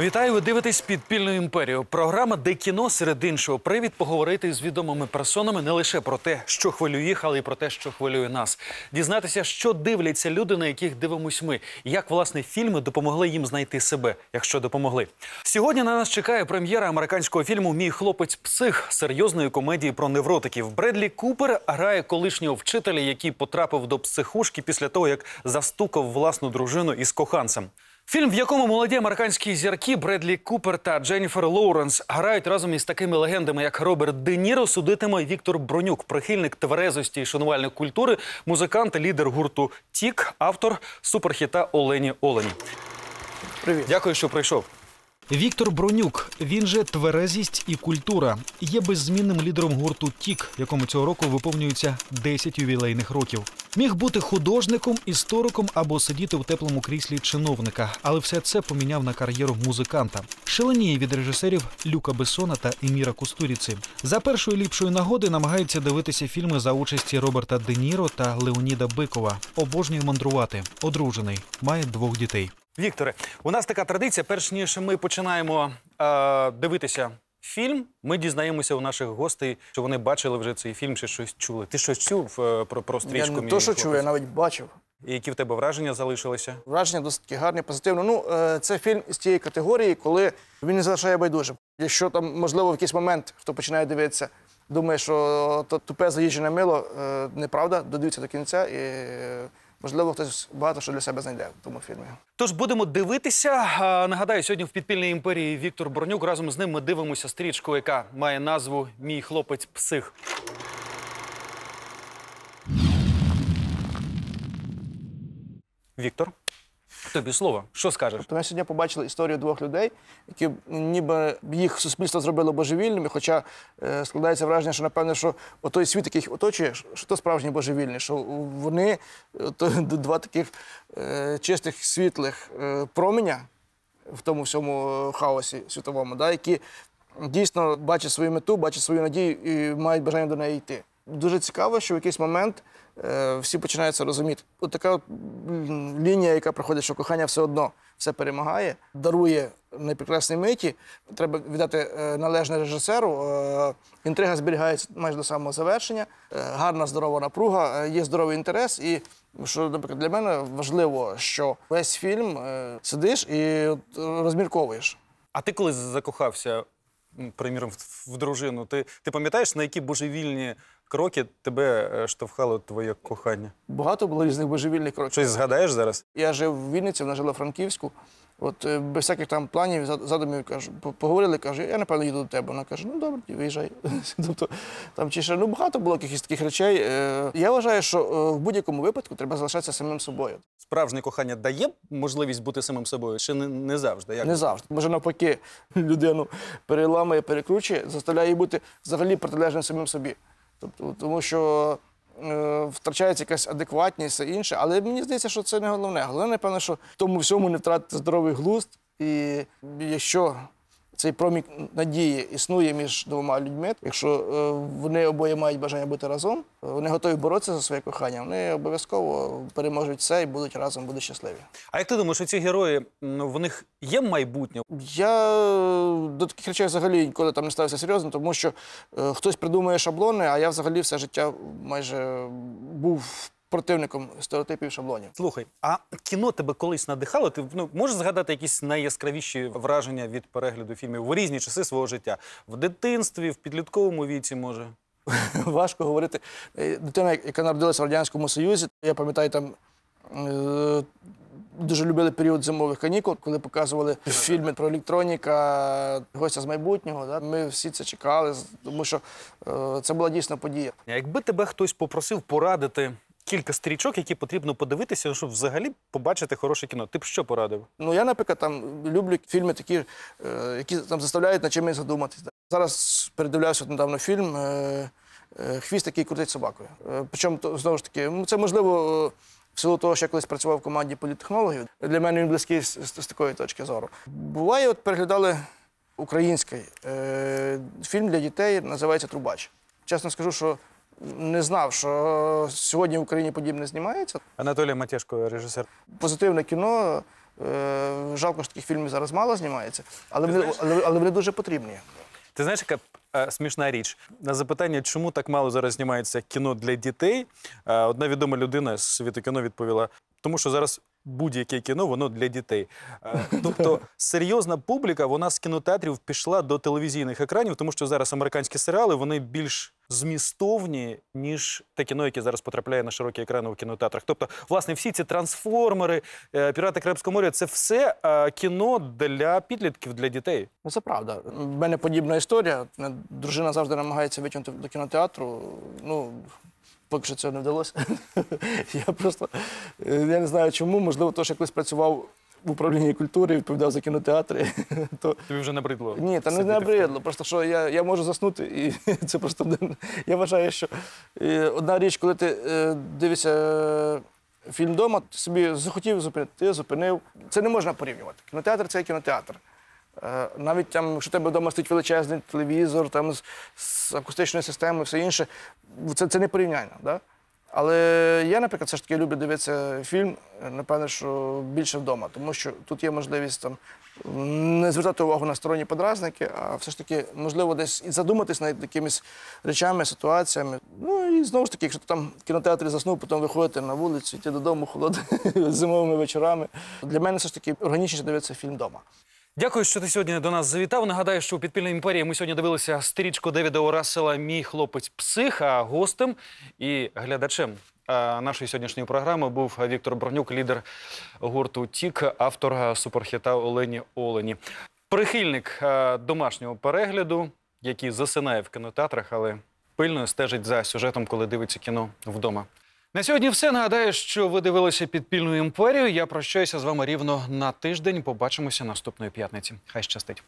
Вітаю, ви дивитесь підпільну імперію. Програма, де кіно серед іншого привід поговорити з відомими персонами не лише про те, що хвилює їх, але й про те, що хвилює нас. Дізнатися, що дивляться люди, на яких дивимось ми, і як власне фільми допомогли їм знайти себе, якщо допомогли. Сьогодні на нас чекає прем'єра американського фільму Мій хлопець псих серйозної комедії про невротиків. Бредлі Купер грає колишнього вчителя, який потрапив до психушки після того, як застукав власну дружину із коханцем. Фільм, в якому молоді американські зірки Бредлі Купер та Дженніфер Лоуренс грають разом із такими легендами, як Роберт Де Ніро, судитиме Віктор Бронюк, прихильник тверезості і шанувальник культури, музикант, лідер гурту Тік, автор суперхіта Олені Олені. Привіт. Дякую, що прийшов. Віктор Бронюк, він же тверезість і культура, є беззмінним лідером гурту Тік, якому цього року виповнюється 10 ювілейних років. Міг бути художником, істориком або сидіти в теплому кріслі чиновника, але все це поміняв на кар'єру музиканта. Шаленіє від режисерів Люка Бессона та Еміра Кустуріці. За першої ліпшої нагоди намагається дивитися фільми за участі Роберта Де Ніро та Леоніда Бикова. Обожнює мандрувати, одружений, має двох дітей. Вікторе, у нас така традиція. Перш ніж ми починаємо е, дивитися фільм, ми дізнаємося у наших гостей, що вони бачили вже цей фільм чи щось чули. Ти щось чув е, про, про Я не то, що хлопець»? чув, я навіть бачив. І Які в тебе враження залишилися? Враження досить гарні, позитивно. Ну, е, це фільм з тієї категорії, коли він не залишає байдужим. Якщо там, можливо, в якийсь момент, хто починає дивитися, думає, що то тупе заїжджене мило, е, неправда, додивіться до кінця і, е, можливо, хтось багато що для себе знайде в тому фільмі. Тож будемо дивитися. Нагадаю, сьогодні в підпільній імперії Віктор Бронюк. Разом з ним ми дивимося стрічку, яка має назву Мій хлопець псих. Віктор, тобі слово. Що скажеш? То ми сьогодні побачили історію двох людей, які ніби їх суспільство зробило божевільними, хоча е, складається враження, що напевно, що той світ, який їх оточує, що то справжні божевільні, що вони то, два таких е, чистих, світлих е, променя в тому всьому е, хаосі світовому, да, які дійсно бачать свою мету, бачать свою надію і мають бажання до неї йти. Дуже цікаво, що в якийсь момент всі починають це розуміти. От така от, лінія, яка проходить, що кохання все одно все перемагає, дарує найпрекрасній миті. Треба віддати е, належне режисеру. Е, інтрига зберігається майже до самого завершення. Е, гарна, здорова напруга, е, є здоровий інтерес. І що, наприклад, для мене важливо, що весь фільм е, сидиш і розмірковуєш. А ти коли закохався, приміром, в дружину, ти, ти пам'ятаєш, на які божевільні кроки тебе е, штовхало твоє кохання? Багато було різних божевільних кроків. Щось згадаєш зараз? Я жив в Вінниці, вона жила в Франківську. От е, без всяких там планів, задумів, кажу, поговорили, кажу, я напевно їду до тебе. Вона каже, ну добре, виїжджай. тобто там чи ще ну багато було якихось таких речей. Е, Я вважаю, що в будь-якому випадку треба залишатися самим собою. Справжнє кохання дає можливість бути самим собою, чи не, не завжди? Як? Не завжди. Може, навпаки, людину переламує, перекручує, заставляє її бути взагалі протилежним самим собі. Тобто, тому що е, втрачається якась адекватність, все інше. Але мені здається, що це не головне. Головне, напевно, що в тому всьому не втратити здоровий глузд. І якщо цей промік надії існує між двома людьми, якщо е, вони обоє мають бажання бути разом, вони готові боротися за своє кохання, вони обов'язково переможуть все і будуть разом, будуть щасливі. А як ти думаєш, ці герої, в них є майбутнє? Я е, до таких речей взагалі ніколи там не ставився серйозно, тому що е, хтось придумує шаблони, а я взагалі все життя майже був противником стереотипів шаблонів. Слухай, а кіно тебе колись надихало? Ти ну, можеш згадати якісь найяскравіші враження від перегляду фільмів в різні часи свого життя? В дитинстві, в підлітковому віці, може? Важко говорити. Е, Дитина, яка народилася в Радянському Союзі, я пам'ятаю, там е, дуже любили період зимових канікул, коли показували фільми про електроніка, гостя з майбутнього. Да? Ми всі це чекали, тому що е, це була дійсна подія. Якби тебе хтось попросив порадити кілька стрічок, які потрібно подивитися, щоб взагалі побачити хороше кіно, ти б що порадив? Ну, я, наприклад, там люблю фільми такі, е, які там заставляють над чимось задуматись. Зараз передивлявся недавно фільм е, е, Хвіст, який крутить собакою. Причому знову ж таки, це можливо. В силу того, що я колись працював в команді політтехнологів, для мене він близький з, з, з такої точки зору. Буває, от переглядали український е, фільм для дітей, називається Трубач. Чесно скажу, що не знав, що сьогодні в Україні подібне знімається. Анатолій Матєшко, режисер. Позитивне кіно, Е, жалко, що таких фільмів зараз мало знімається, але вони, але, але вони дуже потрібні. Ти знаєш, яка е, смішна річ? На запитання, чому так мало зараз знімається кіно для дітей, е, одна відома людина з світу кіно відповіла: тому що зараз будь-яке кіно воно для дітей. Е, тобто серйозна публіка вона з кінотеатрів пішла до телевізійних екранів, тому що зараз американські серіали вони більш змістовні, ніж те кіно, яке зараз потрапляє на широкі екрани у кінотеатрах. Тобто, власне, всі ці трансформери, е, пірати Карибського моря це все е, кіно для підлітків, для дітей. Ну, це правда. У мене подібна історія. Дружина завжди намагається витягнути до кінотеатру. Ну, поки що цього не вдалося. Я просто е, я не знаю чому, можливо, то, що я колись працював в управлінні культури, відповідав за кінотеатри. То Тобі вже набридло. ні, та не набридло. Просто що я, я можу заснути, і це просто я вважаю, що е, одна річ, коли ти е, дивишся фільм вдома, ти собі захотів зупинити, ти зупинив. Це не можна порівнювати. Кінотеатр це кінотеатр. Е, Навіть там, якщо тебе вдома стоїть величезний телевізор, там з, з акустичною системою, все інше, це, це не порівняння. Да? Але я, наприклад, все ж таки люблю дивитися фільм, е, напевне, що більше вдома, тому що тут є можливість там не звертати увагу на сторонні подразники, а все ж таки, можливо, десь і задуматись над якимись речами, ситуаціями. Ну і знову ж таки, якщо ти там в кінотеатрі заснув, потім виходити на вулицю, йти додому холодними зимовими вечорами. Для мене все ж таки органічніше дивитися фільм вдома. Дякую, що ти сьогодні до нас завітав. Нагадаю, що у підпільній імперії ми сьогодні дивилися стрічку Девіда Орасела Мій хлопець псих. А гостем і глядачем нашої сьогоднішньої програми був Віктор Бронюк, лідер гурту Тік, автор суперхіта Олені Олені. Прихильник домашнього перегляду, який засинає в кінотеатрах, але пильно стежить за сюжетом, коли дивиться кіно вдома. На сьогодні все. Нагадаю, що ви дивилися підпільну імперію. Я прощаюся з вами рівно на тиждень. Побачимося наступної п'ятниці. Хай щастить.